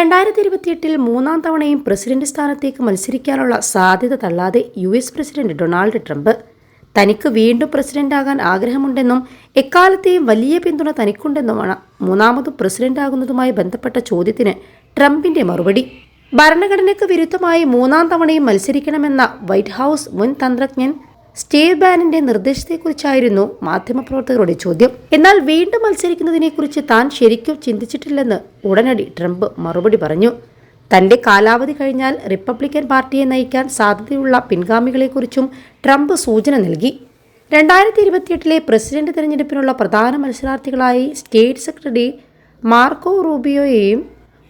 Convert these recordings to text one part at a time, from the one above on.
രണ്ടായിരത്തി ഇരുപത്തിയെട്ടിൽ മൂന്നാം തവണയും പ്രസിഡന്റ് സ്ഥാനത്തേക്ക് മത്സരിക്കാനുള്ള സാധ്യത തള്ളാതെ U S president Donald Trump. തനിക്ക് വീണ്ടും പ്രസിഡന്റാകാൻ ആഗ്രഹമുണ്ടെന്നും എക്കാലത്തെയും വലിയ പിന്തുണ തനിക്കുണ്ടെന്നുമാണ് മൂന്നാമതും പ്രസിഡന്റാകുന്നതുമായി ബന്ധപ്പെട്ട ചോദ്യത്തിന് ട്രംപിന്റെ മറുപടി. ഭരണഘടനയ്ക്ക് വിരുദ്ധമായി മൂന്നാം തവണയും മത്സരിക്കണമെന്ന വൈറ്റ് ഹൌസ് മുൻ തന്ത്രജ്ഞൻ സ്റ്റേവ് ബാനിന്റെ നിർദ്ദേശത്തെക്കുറിച്ചായിരുന്നു മാധ്യമപ്രവർത്തകരുടെ ചോദ്യം. എന്നാൽ വീണ്ടും മത്സരിക്കുന്നതിനെക്കുറിച്ച് താൻ ശരിക്കും ചിന്തിച്ചിട്ടില്ലെന്ന് ഉടനടി ട്രംപ് മറുപടി പറഞ്ഞു. തന്റെ കാലാവധി കഴിഞ്ഞാൽ റിപ്പബ്ലിക്കൻ പാർട്ടിയെ നയിക്കാൻ സാധ്യതയുള്ള പിൻഗാമികളെക്കുറിച്ചും ട്രംപ് സൂചന നൽകി. രണ്ടായിരത്തി ഇരുപത്തിയെട്ടിലെ പ്രസിഡന്റ് തെരഞ്ഞെടുപ്പിനുള്ള പ്രധാന മത്സരാർത്ഥികളായി സ്റ്റേറ്റ് സെക്രട്ടറി മാർക്കോ റൂബിയോയെയും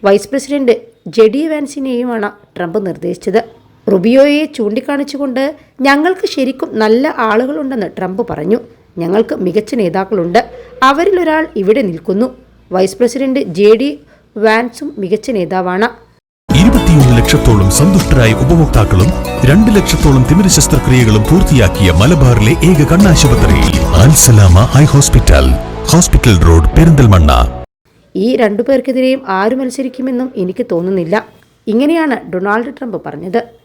വൈസ് പ്രസിഡന്റ് ജെഡി വാൻസിനെയുമാണ് ട്രംപ് നിർദ്ദേശിച്ചത്. റുബിയോയെ ചൂണ്ടിക്കാണിച്ചുകൊണ്ട് ഞങ്ങൾക്ക് ശരിക്കും നല്ല ആളുകളുണ്ടെന്ന് ട്രംപ് പറഞ്ഞു. ഞങ്ങൾക്ക് മികച്ച നേതാക്കളുണ്ട്. അവരിലൊരാൾ ഇവിടെ നിൽക്കുന്നു. വൈസ് പ്രസിഡന്റ് ജെ ഡി വാൻസും മികച്ച നേതാവാണ്. ഇരുപത്തിയൊന്ന് ലക്ഷത്തോളം സന്തുഷ്ടരായ ഉപഭോക്താക്കളും രണ്ട് ലക്ഷത്തോളം തിമിര ശസ്ത്രക്രിയകളും പൂർത്തിയാക്കിയ മലബാറിലെ ഏക കണ്ണാശുപത്രി high hospital hospital road Perinthalmanna. ഈ രണ്ടു പേർക്കെതിരെയും ആര് മത്സരിക്കുമെന്നും എനിക്ക് തോന്നുന്നില്ല. ഇങ്ങനെയാണ് ഡൊണാൾഡ് ട്രംപ് പറഞ്ഞത്.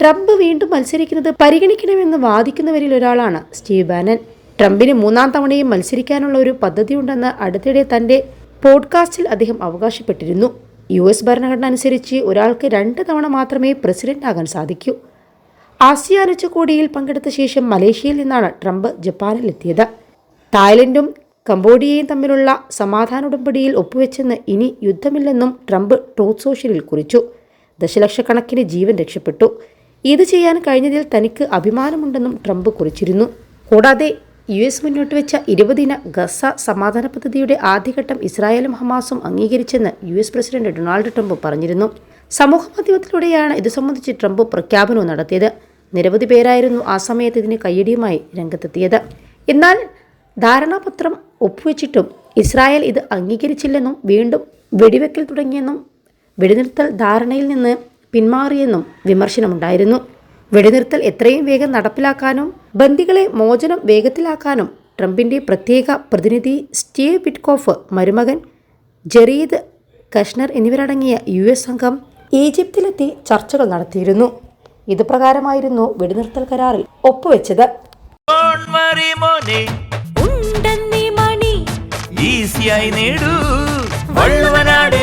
ട്രംപ് വീണ്ടും മത്സരിക്കുന്നത് പരിഗണിക്കണമെന്ന് വാദിക്കുന്നവരിൽ ഒരാളാണ് സ്റ്റീവ് ബാനൻ. ട്രംപിന് മൂന്നാം തവണയും മത്സരിക്കാനുള്ള ഒരു പദ്ധതിയുണ്ടെന്ന് അടുത്തിടെ തന്റെ പോഡ്കാസ്റ്റിൽ അദ്ദേഹം അവകാശപ്പെട്ടിരുന്നു. യു എസ് ഭരണഘടന അനുസരിച്ച് ഒരാൾക്ക് രണ്ട് തവണ മാത്രമേ പ്രസിഡന്റ് ആകാൻ സാധിക്കൂ. ആസിയാൻ ഉച്ചകോടിയിൽ പങ്കെടുത്ത ശേഷം മലേഷ്യയിൽ നിന്നാണ് ട്രംപ് ജപ്പാനിലെത്തിയത്. തായ്ലൻഡും കംബോഡിയയും തമ്മിലുള്ള സമാധാന ഉടമ്പടിയിൽ ഒപ്പുവെച്ചെന്ന് ഇനി യുദ്ധമില്ലെന്നും ട്രംപ് ട്രൂത്ത് സോഷ്യലിൽ കുറിച്ചു. ദശലക്ഷക്കണക്കിന് ജീവൻ രക്ഷപ്പെട്ടു. ഇത് ചെയ്യാൻ കഴിഞ്ഞതിൽ തനിക്ക് അഭിമാനമുണ്ടെന്നും ട്രംപ് കുറിച്ചിരുന്നു. കൂടാതെ യു എസ് മുന്നോട്ട് വെച്ച ഇരുപതിന ഗസ സമാധാന പദ്ധതിയുടെ ആദ്യഘട്ടം ഇസ്രായേലും ഹമാസും അംഗീകരിച്ചെന്ന് U S president Donald Trump പറഞ്ഞിരുന്നു. സമൂഹമാധ്യമത്തിലൂടെയാണ് ഇത് സംബന്ധിച്ച് ട്രംപ് പ്രഖ്യാപനവും നടത്തിയത്. നിരവധി പേരായിരുന്നു ആ സമയത്ത് ഇതിന് കയ്യടിയുമായി രംഗത്തെത്തിയത്. എന്നാൽ ധാരണാപത്രം ഒപ്പുവെച്ചിട്ടും ഇസ്രായേൽ ഇത് അംഗീകരിച്ചില്ലെന്നും വീണ്ടും വെടിവെക്കൽ തുടങ്ങിയെന്നും വെടിനിർത്തൽ ധാരണയിൽ നിന്ന് പിന്മാറിയെന്നും വിമർശനമുണ്ടായിരുന്നു. വെടിനിർത്തൽ എത്രയും വേഗം നടപ്പിലാക്കാനും ബന്ദികളെ മോചനം വേഗത്തിലാക്കാനും ട്രംപിന്റെ പ്രത്യേക പ്രതിനിധി സ്റ്റീവ് വിറ്റ്കോഫ് മരുമകൻ ജറീദ് കഷ്ണർ എന്നിവരടങ്ങിയ യു എസ് സംഘം ഈജിപ്തിലെത്തി ചർച്ചകൾ നടത്തിയിരുന്നു. ഇത് പ്രകാരമായിരുന്നു വെടിനിർത്തൽ കരാറിൽ ഒപ്പുവെച്ചത്. ഈസിയായി നേടൂ. വള്ളുവനാട്